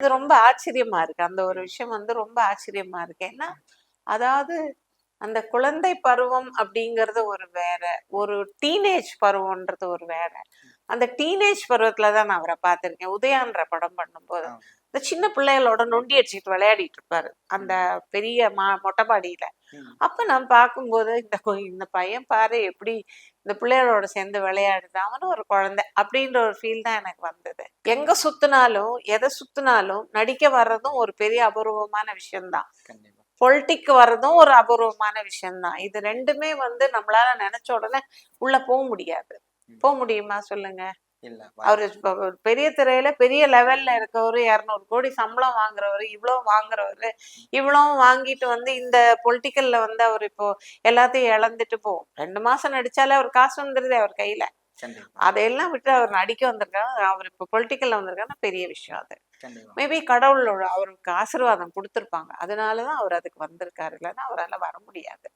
அது ரொம்ப ஆச்சரியமா இருக்கு. அந்த ஒரு விஷயம் வந்து ரொம்ப ஆச்சரியமா இருக்கு. ஏன்னா அதாவது அந்த குழந்தை பருவம் அப்படிங்கறது ஒரு வேற ஒரு டீனேஜ் பருவம்ன்றது ஒரு வேற. அந்த டீனேஜ் பருவத்துல தான் நான் அவரை பார்த்திருக்கேன். உதயான்ற படம் பண்ணும்போது. இந்த சின்ன பிள்ளைகளோட நொண்டி அடிச்சுட்டு விளையாடிட்டு இருப்பாரு. அந்த பெரிய மா மொட்டைப்பாடியில. அப்ப நான் பார்க்கும்போது இந்த இந்த பையன் பாரு எப்படி இந்த பிள்ளைகளோட சேர்ந்து விளையாடுது அவனும் ஒரு குழந்தை அப்படின்ற ஒரு ஃபீல் தான் எனக்கு வந்தது. எங்க சுத்தினாலும் எதை சுத்தினாலும் நடிக்க வர்றதும் ஒரு பெரிய அபூர்வமான விஷயம்தான். பொலிட்டிக் வர்றதும் ஒரு அபூர்வமான விஷயம்தான். இது ரெண்டுமே வந்து நம்மளால நினைச்ச உடனே உள்ள போக முடியாது. போக முடியுமா? சொல்லுங்க. அவரு பெரிய திரையில பெரிய லெவல்ல இருக்கவரு இரநூறு கோடி சம்பளம் வாங்குறவரு இவ்வளவு வாங்குறவரு இவ்வளவு வாங்கிட்டு வந்து இந்த பொலிட்டிக்கல்ல வந்து அவர் இப்போ எல்லாத்தையும் இழந்துட்டு போகும். ரெண்டு மாசம் நடிச்சாலே அவர் காசு வந்துருது அவர் கையில. அதையெல்லாம் விட்டு அவர் நடிக்க வந்திருக்காரு அவர் இப்போ பொலிட்டிக்கல்ல வந்திருக்காருன்னா பெரிய விஷயம் அது. மேபி கடவுளோட அவருக்கு ஆசீர்வாதம் கொடுத்துருப்பாங்க. அதனாலதான் அவர் அதுக்கு வந்திருக்காரு. இல்லைன்னா அவரால வர முடியாது.